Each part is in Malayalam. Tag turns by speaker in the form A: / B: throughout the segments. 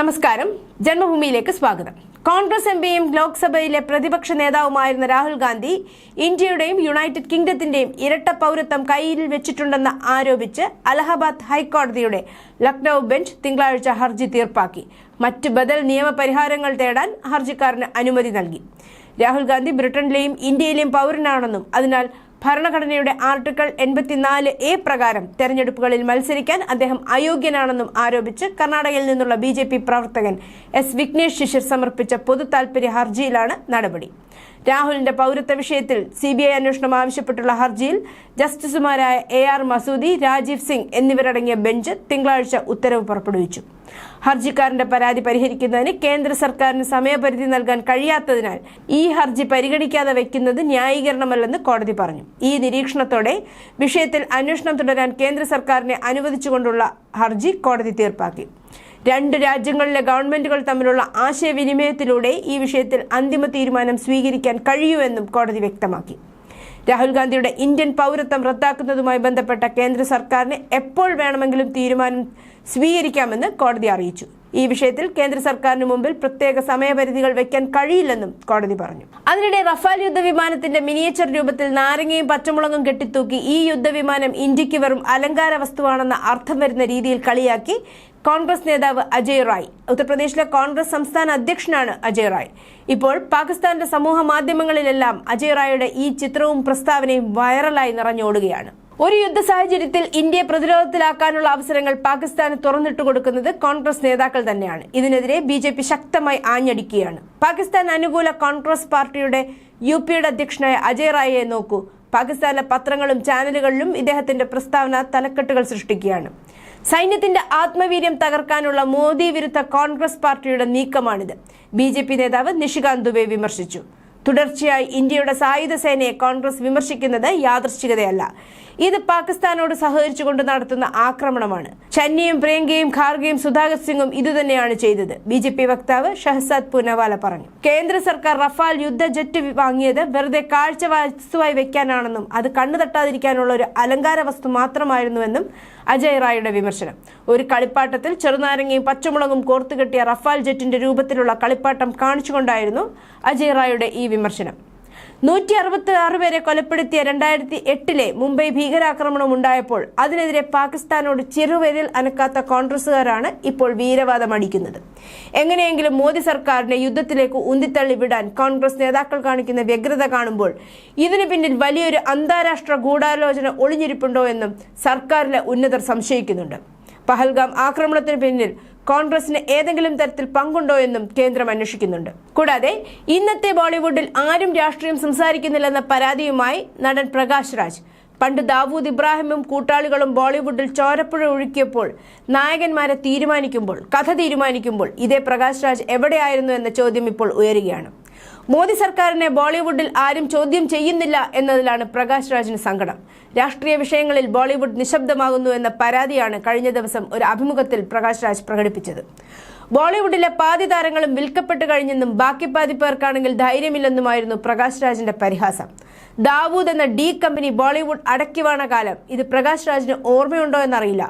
A: നമസ്കാരം. ജന്മഭൂമിയിലേക്ക് സ്വാഗതം. കോൺഗ്രസ് എം പിയും ലോക്സഭയിലെ പ്രതിപക്ഷ നേതാവുമായിരുന്ന രാഹുൽ ഗാന്ധി ഇന്ത്യയുടെയും യുണൈറ്റഡ് കിങ്ഡത്തിന്റെയും ഇരട്ട പൗരത്വം കയ്യിൽ വെച്ചിട്ടുണ്ടെന്ന് ആരോപിച്ച് അലഹബാദ് ഹൈക്കോടതിയുടെ ലക്നൌ ബെഞ്ച് തിങ്കളാഴ്ച ഹർജി തീർപ്പാക്കി. മറ്റ് ബദൽ നിയമപരിഹാരങ്ങൾ തേടാൻ ഹർജിക്കാരന് അനുമതി നൽകി. രാഹുൽ ഗാന്ധി ബ്രിട്ടനിലെയും ഇന്ത്യയിലെയും പൗരനാണെന്നും അതിനാൽ ഭരണഘടനയുടെ ആർട്ടിക്കിൾ എൺപത്തിനാല് എ പ്രകാരം തെരഞ്ഞെടുപ്പുകളിൽ മത്സരിക്കാൻ അദ്ദേഹം അയോഗ്യനാണെന്നും ആരോപിച്ച് കർണാടകയിൽ നിന്നുള്ള ബി പ്രവർത്തകൻ എസ് വിഘ്നേഷ് ശിശിർ സമർപ്പിച്ച പൊതു താൽപര്യ ഹർജിയിലാണ് നടപടി. രാഹുലിന്റെ പൗരത്വ വിഷയത്തിൽ സി ബി ഐ അന്വേഷണം ആവശ്യപ്പെട്ടുള്ള ഹർജിയിൽ ജസ്റ്റിസുമാരായ എ ആർ മസൂദി രാജീവ് സിംഗ് എന്നിവരടങ്ങിയ ബെഞ്ച് തിങ്കളാഴ്ച ഉത്തരവ് പുറപ്പെടുവിച്ചു. ഹർജിക്കാരന്റെ പരാതി പരിഹരിക്കുന്നതിന് കേന്ദ്ര സർക്കാരിന് സമയപരിധി നൽകാൻ കഴിയാത്തതിനാൽ ഈ ഹർജി പരിഗണിക്കാതെ വയ്ക്കുന്നത് ന്യായീകരണമല്ലെന്ന് കോടതി പറഞ്ഞു. ഈ നിരീക്ഷണത്തോടെ വിഷയത്തിൽ അന്വേഷണം തുടരാൻ കേന്ദ്ര സർക്കാരിനെ അനുവദിച്ചുകൊണ്ടുള്ള ഹർജി കോടതി തീർപ്പാക്കി. രണ്ട് രാജ്യങ്ങളിലെ ഗവൺമെന്റുകൾ തമ്മിലുള്ള ആശയവിനിമയത്തിലൂടെ ഈ വിഷയത്തിൽ അന്തിമ തീരുമാനം സ്വീകരിക്കാൻ കഴിയുമെന്നും കോടതി വ്യക്തമാക്കി. രാഹുൽ ഗാന്ധിയുടെ ഇന്ത്യൻ പൗരത്വം റദ്ദാക്കുന്നതുമായി ബന്ധപ്പെട്ട കേന്ദ്ര സർക്കാരിന് എപ്പോൾ വേണമെങ്കിലും തീരുമാനം സ്വീകരിക്കാമെന്ന് കോടതി അറിയിച്ചു ഈ വിഷയത്തിൽ കേന്ദ്ര സർക്കാരിന് മുമ്പിൽ പ്രത്യേക സമയപരിധികൾ വെക്കാൻ കഴിയില്ലെന്നും കോടതി പറഞ്ഞു. അതിനിടെ റഫാൽ യുദ്ധവിമാനത്തിന്റെ മിനിയേച്ചർ രൂപത്തിൽ നാരങ്ങയും പച്ചമുളകും കെട്ടിത്തൂക്കി ഈ യുദ്ധവിമാനം ഇന്ത്യയ്ക്ക് വെറും അലങ്കാര വസ്തുവാണെന്ന അർത്ഥം വരുന്ന രീതിയിൽ കളിയാക്കി കോൺഗ്രസ് നേതാവ് അജയ് റായ്. ഉത്തർപ്രദേശിലെ കോൺഗ്രസ് സംസ്ഥാന അധ്യക്ഷനാണ് അജയ് റായ്. ഇപ്പോൾ പാകിസ്ഥാന്റെ സമൂഹ മാധ്യമങ്ങളിലെല്ലാം അജയ് റായുടെ ഈ ചിത്രവും പ്രസ്താവനയും വൈറലായി നിറഞ്ഞോടുകയാണ്. ഒരു യുദ്ധ സാഹചര്യത്തിൽ ഇന്ത്യയെ പ്രതിരോധത്തിലാക്കാനുള്ള അവസരങ്ങൾ പാകിസ്ഥാന് തുറന്നിട്ട് കൊടുക്കുന്നത് കോൺഗ്രസ് നേതാക്കൾ തന്നെയാണ്. ഇതിനെതിരെ ബി ജെ പി ശക്തമായി ആഞ്ഞടിക്കുകയാണ്. പാകിസ്ഥാൻ അനുകൂല കോൺഗ്രസ് പാർട്ടിയുടെ യു പിയുടെ അധ്യക്ഷനായ അജയ് റായിയെ നോക്കൂ. പാകിസ്ഥാനിലെ പത്രങ്ങളും ചാനലുകളിലും ഇദ്ദേഹത്തിന്റെ പ്രസ്താവന തലക്കെട്ടുകൾ സൃഷ്ടിക്കുകയാണ്. സൈന്യത്തിന്റെ ആത്മവീര്യം തകർക്കാനുള്ള മോദി വിരുദ്ധ കോൺഗ്രസ് പാർട്ടിയുടെ നീക്കമാണിത്. ബി നേതാവ് നിഷികാന്ത് ദുബെ വിമർശിച്ചു. തുടർച്ചയായി ഇന്ത്യയുടെ സായുധ സേനയെ കോൺഗ്രസ് വിമർശിക്കുന്നത് യാദൃശ്ചികതയല്ല. ഇത് പാകിസ്ഥാനോട് സഹകരിച്ചുകൊണ്ട് നടത്തുന്ന ആക്രമണമാണ്. ചന്നിയും പ്രിയങ്കയും ഖാർഗെയും സുധാകർ സിംഗും ഇതുതന്നെയാണ് ചെയ്തത്. ബി ജെ പി വക്താവ് ഷഹസാദ് പൂനവാല പറഞ്ഞു. കേന്ദ്ര സർക്കാർ റഫാൽ യുദ്ധ ജെറ്റ് വാങ്ങിയത് വെറുതെ കാഴ്ച വസ്തുവായി വെക്കാനാണെന്നും അത് കണ്ണു തട്ടാതിരിക്കാനുള്ള ഒരു അലങ്കാര വസ്തു മാത്രമായിരുന്നുവെന്നും അജയ് റായുടെ വിമർശനം. ഒരു കളിപ്പാട്ടത്തിൽ ചെറുനാരങ്ങയും പച്ചമുളകും കോർത്തുകെട്ടിയ റഫാൽ ജെറ്റിന്റെ രൂപത്തിലുള്ള കളിപ്പാട്ടം കാണിച്ചുകൊണ്ടായിരുന്നു അജയ് റായുടെ ഈ വിമർശനം. നൂറ്റി അറുപത്തി ആറ് പേരെ കൊലപ്പെടുത്തിയ രണ്ടായിരത്തി എട്ടിലെ മുംബൈ ഭീകരാക്രമണം ഉണ്ടായപ്പോൾ അതിനെതിരെ പാകിസ്ഥാനോട് ചെറുവിരൽ അനക്കാത്ത കോൺഗ്രസുകാരാണ് ഇപ്പോൾ വീരവാദം അടിക്കുന്നത്. എങ്ങനെയെങ്കിലും മോദി സർക്കാരിനെ യുദ്ധത്തിലേക്ക് ഉന്തിത്തള്ളി വിടാൻ കോൺഗ്രസ് നേതാക്കൾ കാണിക്കുന്ന വ്യഗ്രത കാണുമ്പോൾ ഇതിനു പിന്നിൽ വലിയൊരു അന്താരാഷ്ട്ര ഗൂഢാലോചന ഒളിഞ്ഞിരിപ്പുണ്ടോ എന്നും സർക്കാരിലെ ഉന്നതർ സംശയിക്കുന്നുണ്ട്. പഹൽഗാം ആക്രമണത്തിന് പിന്നിൽ കോൺഗ്രസിന് ഏതെങ്കിലും തരത്തിൽ പങ്കുണ്ടോ എന്നും കേന്ദ്രം അന്വേഷിക്കുന്നുണ്ട്. കൂടാതെ ഇന്നത്തെ ബോളിവുഡിൽ ആരും രാഷ്ട്രീയം സംസാരിക്കുന്നില്ലെന്ന പരാതിയുമായി നടൻ പ്രകാശ് രാജ്. പണ്ട് ദാവൂദ് ഇബ്രാഹിമും കൂട്ടാളികളും ബോളിവുഡിൽ ചോരപ്പുഴ ഒഴുക്കിയപ്പോൾ നായകന്മാരെ തീരുമാനിക്കുമ്പോൾ കഥ തീരുമാനിക്കുമ്പോൾ ഇതേ പ്രകാശ് രാജ് എവിടെയായിരുന്നു എന്ന ചോദ്യം ഇപ്പോൾ ഉയരുകയാണ്. മോദി സർക്കാരിനെ ബോളിവുഡിൽ ആരും ചോദ്യം ചെയ്യുന്നില്ല എന്നതിലാണ് പ്രകാശ് രാജിന് സങ്കടം. രാഷ്ട്രീയ വിഷയങ്ങളിൽ ബോളിവുഡ് നിശബ്ദമാകുന്നു എന്ന പരാതിയാണ് കഴിഞ്ഞ ദിവസം ഒരു അഭിമുഖത്തിൽ പ്രകാശ് രാജ് പ്രകടിപ്പിച്ചത്. ബോളിവുഡിലെ പാതി താരങ്ങളും വിൽക്കപ്പെട്ട് കഴിഞ്ഞെന്നും ബാക്കി പാതി പേർക്കാണെങ്കിൽ ധൈര്യമില്ലെന്നുമായിരുന്നു പ്രകാശ് രാജിന്റെ പരിഹാസം. ദാവൂദ് എന്ന ഡി കമ്പനി ബോളിവുഡ് അടക്കിവാണ കാലം. ഇത് പ്രകാശ് രാജിന് ഓർമ്മയുണ്ടോ എന്നറിയില്ല.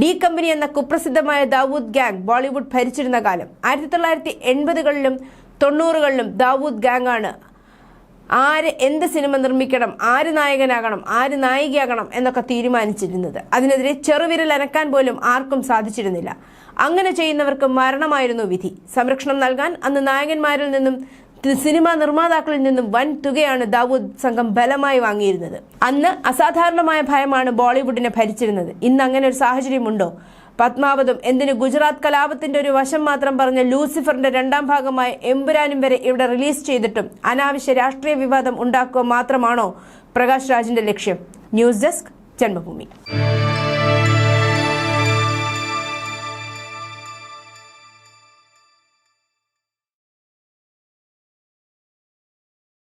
A: ഡി കമ്പനി എന്ന കുപ്രസിദ്ധമായ ദാവൂദ് ഗാങ് ബോളിവുഡ് ഭരിച്ചിരുന്ന കാലം. ആയിരത്തി തൊള്ളായിരത്തി എൺപതുകളിലും തൊണ്ണൂറുകളിലും ദാവൂദ് ഗാങ് ആണ് ആര് എന്ത് സിനിമ നിർമ്മിക്കണം ആര് നായകനാകണം ആര് നായികയാകണം എന്നൊക്കെ തീരുമാനിച്ചിരുന്നത്. അതിനെതിരെ ചെറുവിരൽ അനക്കാൻ പോലും ആർക്കും സാധിച്ചിരുന്നില്ല. അങ്ങനെ ചെയ്യുന്നവർക്ക് മരണമായിരുന്നു വിധി. സംരക്ഷണം നൽകാൻ അന്ന് നായകന്മാരിൽ നിന്നും സിനിമാ നിർമ്മാതാക്കളിൽ നിന്നും വൻ തുകയാണ് ദാവൂദ് സംഘം ബലമായി വാങ്ങിയിരുന്നത്. അന്ന് അസാധാരണമായ ഭയമാണ് ബോളിവുഡിനെ ഭരിച്ചിരുന്നത്. ഇന്ന് അങ്ങനെ ഒരു സാഹചര്യമുണ്ടോ? പത്മാവതും എന്തിന് ഗുജറാത്ത് കലാപത്തിന്റെ ഒരു വശം മാത്രം പറഞ്ഞ ലൂസിഫറിന്റെ രണ്ടാം ഭാഗമായ എമ്പുരാനും വരെ ഇവിടെ റിലീസ് ചെയ്തിട്ടും അനാവശ്യ രാഷ്ട്രീയ വിവാദം ഉണ്ടാക്കുക മാത്രമാണോ പ്രകാശ് രാജിന്റെ ലക്ഷ്യം? News desk Janmabhumi.